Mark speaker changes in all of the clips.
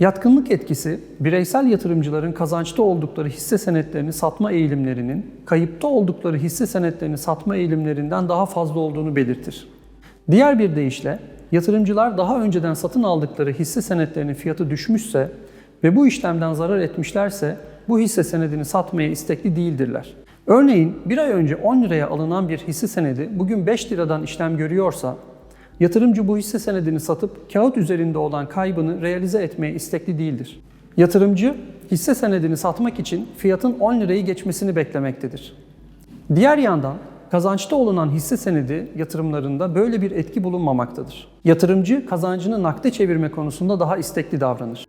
Speaker 1: Yatkınlık etkisi, bireysel yatırımcıların kazançta oldukları hisse senetlerini satma eğilimlerinin, kayıpta oldukları hisse senetlerini satma eğilimlerinden daha fazla olduğunu belirtir. Diğer bir deyişle, yatırımcılar daha önceden satın aldıkları hisse senetlerinin fiyatı düşmüşse ve bu işlemden zarar etmişlerse bu hisse senedini satmaya istekli değildirler. Örneğin bir ay önce 10 liraya alınan bir hisse senedi bugün 5 liradan işlem görüyorsa Yatırımcı bu hisse senedini satıp kağıt üzerinde olan kaybını realize etmeye istekli değildir. Yatırımcı hisse senedini satmak için fiyatın 10 lirayı geçmesini beklemektedir. Diğer yandan kazançta olunan hisse senedi yatırımlarında böyle bir etki bulunmamaktadır. Yatırımcı kazancını nakde çevirme konusunda daha istekli davranır.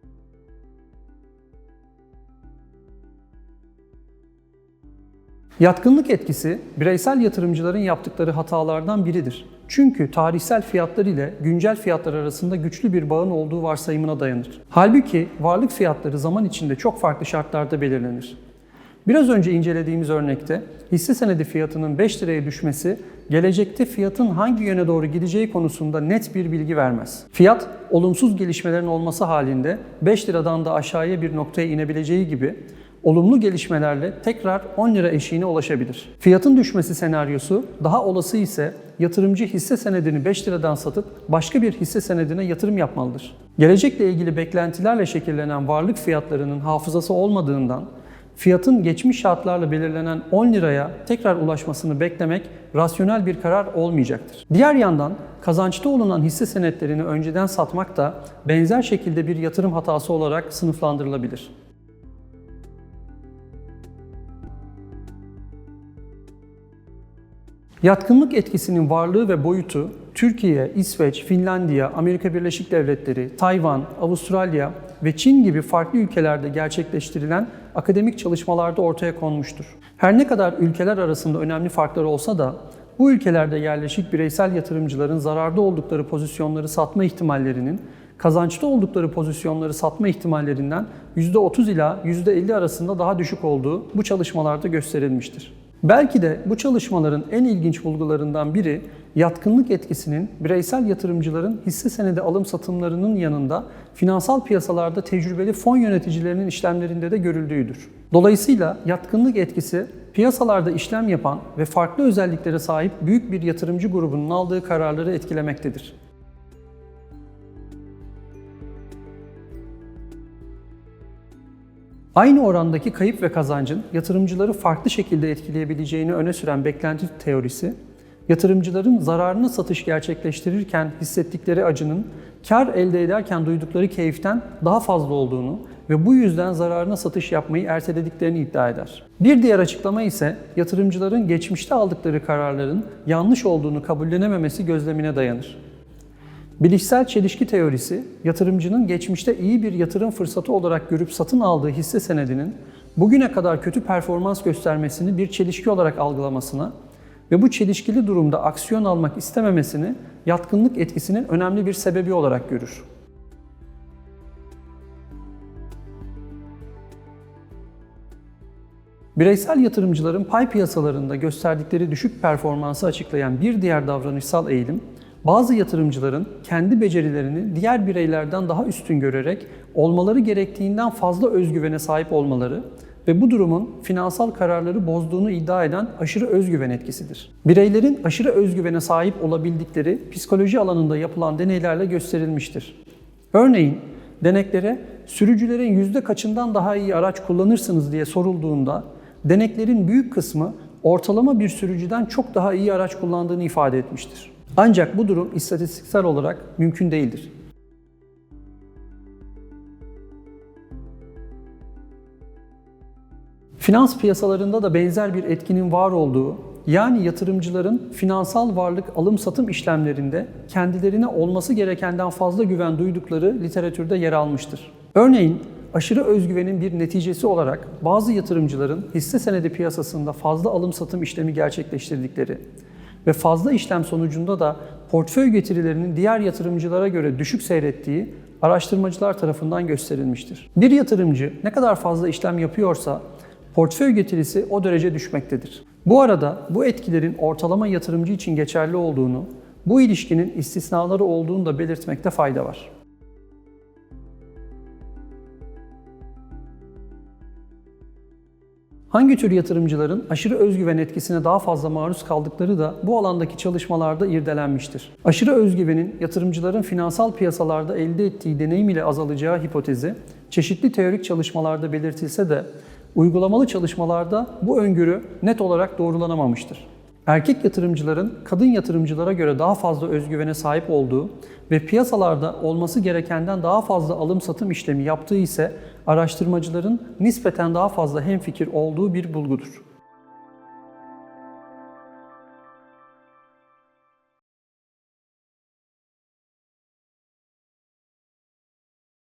Speaker 1: Yatkınlık etkisi bireysel yatırımcıların yaptıkları hatalardan biridir. Çünkü tarihsel fiyatlar ile güncel fiyatlar arasında güçlü bir bağın olduğu varsayımına dayanır. Halbuki varlık fiyatları zaman içinde çok farklı şartlarda belirlenir. Biraz önce incelediğimiz örnekte hisse senedi fiyatının 5 liraya düşmesi gelecekte fiyatın hangi yöne doğru gideceği konusunda net bir bilgi vermez. Fiyat olumsuz gelişmelerin olması halinde 5 liradan da aşağıya bir noktaya inebileceği gibi olumlu gelişmelerle tekrar 10 lira eşiğine ulaşabilir. Fiyatın düşmesi senaryosu daha olası ise yatırımcı hisse senedini 5 liradan satıp başka bir hisse senedine yatırım yapmalıdır. Gelecekle ilgili beklentilerle şekillenen varlık fiyatlarının hafızası olmadığından fiyatın geçmiş şartlarla belirlenen 10 liraya tekrar ulaşmasını beklemek rasyonel bir karar olmayacaktır. Diğer yandan kazançta olunan hisse senetlerini önceden satmak da benzer şekilde bir yatırım hatası olarak sınıflandırılabilir. Yatkınlık etkisinin varlığı ve boyutu Türkiye, İsveç, Finlandiya, Amerika Birleşik Devletleri, Tayvan, Avustralya ve Çin gibi farklı ülkelerde gerçekleştirilen akademik çalışmalarda ortaya konmuştur. Her ne kadar ülkeler arasında önemli farklar olsa da bu ülkelerde yerleşik bireysel yatırımcıların zararda oldukları pozisyonları satma ihtimallerinin kazançta oldukları pozisyonları satma ihtimallerinden %30 ila %50 arasında daha düşük olduğu bu çalışmalarda gösterilmiştir. Belki de bu çalışmaların en ilginç bulgularından biri yatkınlık etkisinin bireysel yatırımcıların hisse senedi alım satımlarının yanında finansal piyasalarda tecrübeli fon yöneticilerinin işlemlerinde de görüldüğüdür. Dolayısıyla yatkınlık etkisi piyasalarda işlem yapan ve farklı özelliklere sahip büyük bir yatırımcı grubunun aldığı kararları etkilemektedir. Aynı orandaki kayıp ve kazancın yatırımcıları farklı şekilde etkileyebileceğini öne süren beklenti teorisi, yatırımcıların zararını satış gerçekleştirirken hissettikleri acının kar elde ederken duydukları keyiften daha fazla olduğunu ve bu yüzden zararına satış yapmayı ertelediklerini iddia eder. Bir diğer açıklama ise yatırımcıların geçmişte aldıkları kararların yanlış olduğunu kabullenememesi gözlemine dayanır. Bilişsel çelişki teorisi, yatırımcının geçmişte iyi bir yatırım fırsatı olarak görüp satın aldığı hisse senedinin bugüne kadar kötü performans göstermesini bir çelişki olarak algılamasına ve bu çelişkili durumda aksiyon almak istememesini yatkınlık etkisinin önemli bir sebebi olarak görür. Bireysel yatırımcıların pay piyasalarında gösterdikleri düşük performansı açıklayan bir diğer davranışsal eğilim, bazı yatırımcıların kendi becerilerini diğer bireylerden daha üstün görerek olmaları gerektiğinden fazla özgüvene sahip olmaları ve bu durumun finansal kararları bozduğunu iddia eden aşırı özgüven etkisidir. Bireylerin aşırı özgüvene sahip olabildikleri psikoloji alanında yapılan deneylerle gösterilmiştir. Örneğin deneklere sürücülerin yüzde kaçından daha iyi araç kullanırsınız diye sorulduğunda deneklerin büyük kısmı ortalama bir sürücüden çok daha iyi araç kullandığını ifade etmiştir. Ancak bu durum istatistiksel olarak mümkün değildir. Finans piyasalarında da benzer bir etkinin var olduğu, yani yatırımcıların finansal varlık alım satım işlemlerinde kendilerine olması gerekenden fazla güven duydukları literatürde yer almıştır. Örneğin aşırı özgüvenin bir neticesi olarak bazı yatırımcıların hisse senedi piyasasında fazla alım satım işlemi gerçekleştirdikleri ve fazla işlem sonucunda da portföy getirilerinin diğer yatırımcılara göre düşük seyrettiği araştırmacılar tarafından gösterilmiştir. Bir yatırımcı ne kadar fazla işlem yapıyorsa portföy getirisi o derece düşmektedir. Bu arada bu etkilerin ortalama yatırımcı için geçerli olduğunu, bu ilişkinin istisnaları olduğunu da belirtmekte fayda var. Hangi tür yatırımcıların aşırı özgüven etkisine daha fazla maruz kaldıkları da bu alandaki çalışmalarda irdelenmiştir. Aşırı özgüvenin yatırımcıların finansal piyasalarda elde ettiği deneyim ile azalacağı hipotezi çeşitli teorik çalışmalarda belirtilse de uygulamalı çalışmalarda bu öngörü net olarak doğrulanamamıştır. Erkek yatırımcıların kadın yatırımcılara göre daha fazla özgüvene sahip olduğu ve piyasalarda olması gerekenden daha fazla alım satım işlemi yaptığı ise araştırmacıların nispeten daha fazla hemfikir olduğu bir bulgudur.